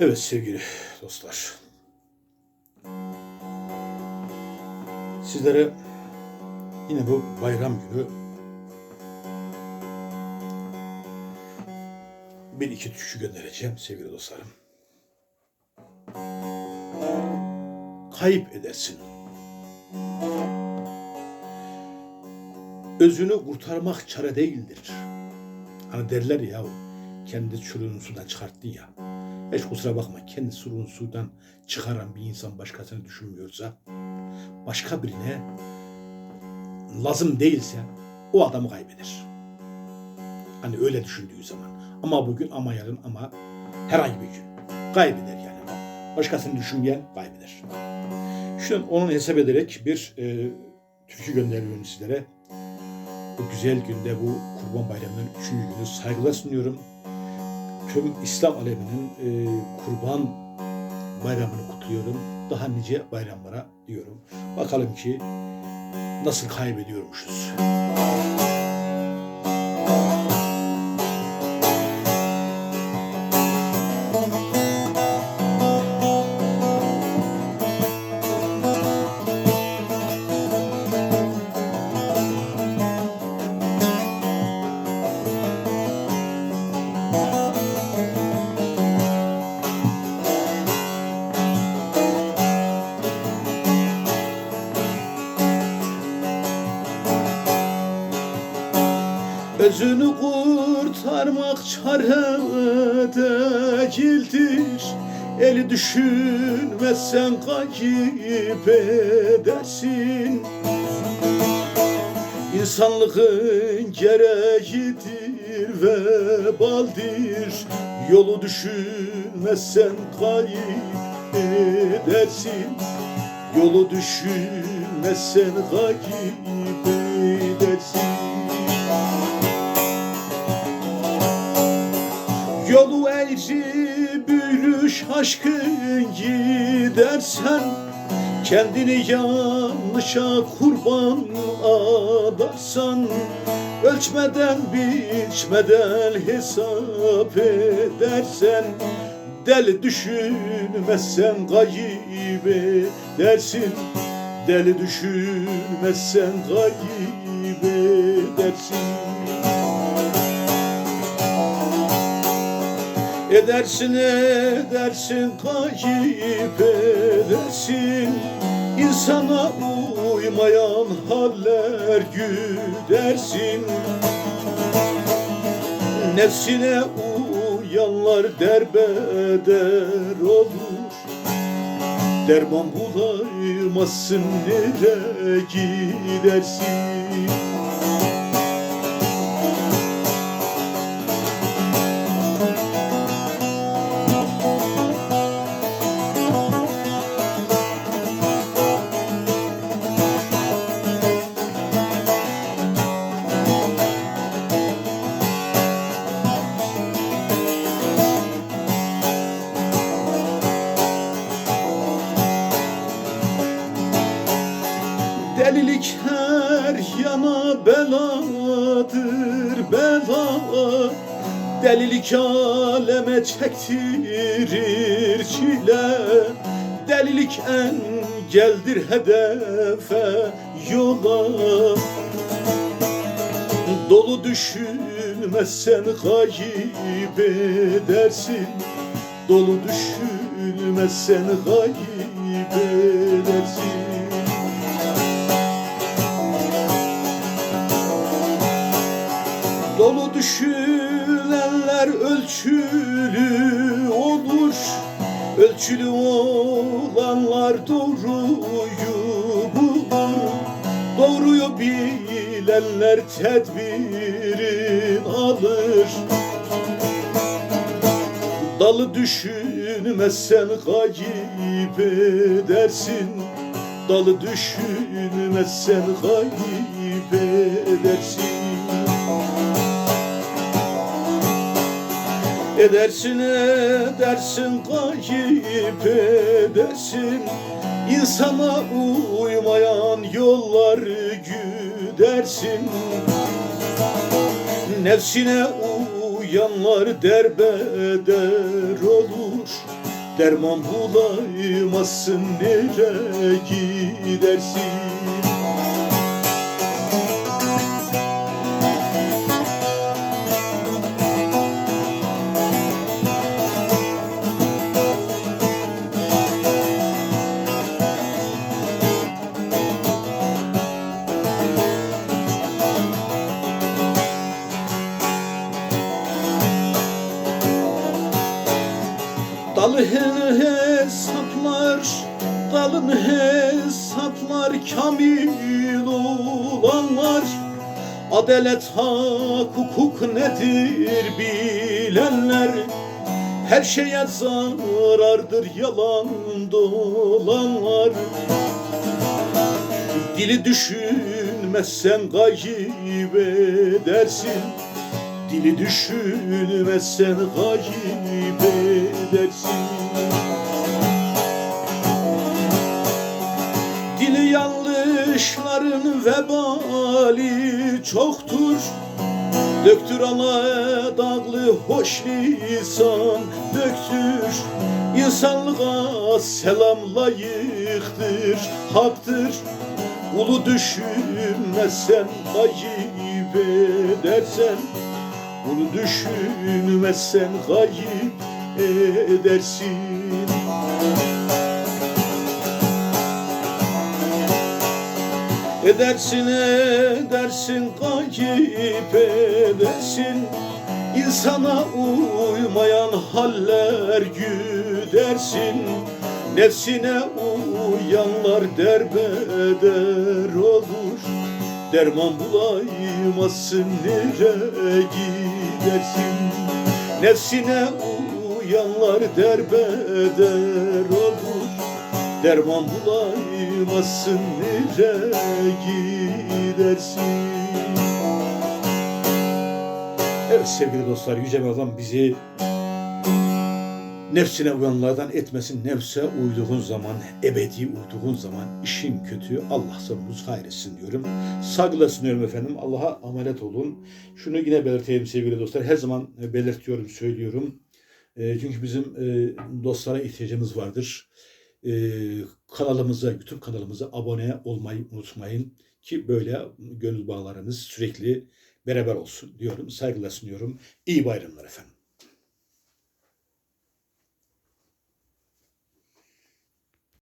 Evet sevgili dostlar. Sizlere yine bu bayram günü bir iki türkü göndereceğim sevgili dostlarım. Kayıp edersin. Özünü kurtarmak çare değildir. Hani derler ya kendi çürüğünü sudan çıkarttın ya. Hiç kusura bakma kendi çürüğünü sudan çıkaran bir insan başkasını düşünmüyorsa başka birine lazım değilse o adamı kaybeder. Hani öyle düşündüğü zaman. Ama bugün ama yarın ama herhangi bir gün kaybeder yani. Başkasını düşünmeyen kaybeder. An onun hesap ederek bir e, türkü gönderiyorum sizlere. Bu güzel günde bu Kurban Bayramı'nın üçüncü günü saygılar sunuyorum. Tüm İslam aleminin e, Kurban Bayramı'nı kutluyorum. Daha nice bayramlara diyorum. Bakalım ki nasıl kaybediyormuşuz. Özünü kurtarmak çare değildir Eli düşünmezsen kayıp edersin. İnsanlığın gereğidir ve baldir Yolu düşünmezsen kayıp edersin. Yolu düşünmezsen kayıp edersin Yolu eğri büyülüş aşkın gidersen Kendini yanlışa kurban adarsan Ölçmeden biçmeden hesap edersen Deli düşünmezsen kayıp edersin Deli düşünmezsen kayıp edersin Edersin edersin kayıp edersin. İnsana uymayan haller güdersin. Nefsine uyanlar derbeder olur. Derman bulamazsın nereye gidersin Delilik her yana beladır bela Delilik aleme çektirir çile. Delilik engeldir hedefe yola. Dolu düşünmezsen kayıp edersin. Dolu düşünmezsen kayıp edersin düşünenler ölçülü olur. Ölçülü olanlar doğruyu bulur. Doğruyu bilenler tedbirin alır. Dalı düşünmezsen kayıp edersin. Dalı düşünmezsen kayıp edersin Edersin edersin kayıp edersin. İnsana uymayan yollar güdersin. Nefsine uyanlar derbeder olur. Derman bulamazsın nereye gidersin dalın hesaplar kamil olanlar. Adalet, hak, hukuk nedir bilenler? Her şeye zarardır yalan dolanlar. Dili düşünmezsen kayıp edersin. Dili düşünmezsen kayıp vebali çoktur. Döktür ala dağlı hoş lisan döktür. İnsanlığa selam layıktır, haktır. Ulu düşünmezsen kayıp edersen Bunu düşünmezsen kayıp edersin Edersin edersin kayıp edersin. İnsana uymayan haller güdersin. Nefsine uyanlar derbeder olur. Derman bulamazsın nereye gidersin? Nefsine uyanlar derbeder olur Derman bulamazsın nereye gidersin Evet sevgili dostlar Yüce Mevlam bizi nefsine uyanlardan etmesin. Nefse uyduğun zaman, ebedi uyduğun zaman işin kötü. Allah sonumuz hayretsin diyorum. Saygılar sunuyorum efendim. Allah'a emanet olun. Şunu yine belirteyim sevgili dostlar. Her zaman belirtiyorum, söylüyorum. E, çünkü bizim e, dostlara ihtiyacımız vardır. E, kanalımıza, YouTube kanalımıza abone olmayı unutmayın. Ki böyle gönül bağlarımız sürekli beraber olsun diyorum. Saygılar sunuyorum. İyi bayramlar efendim.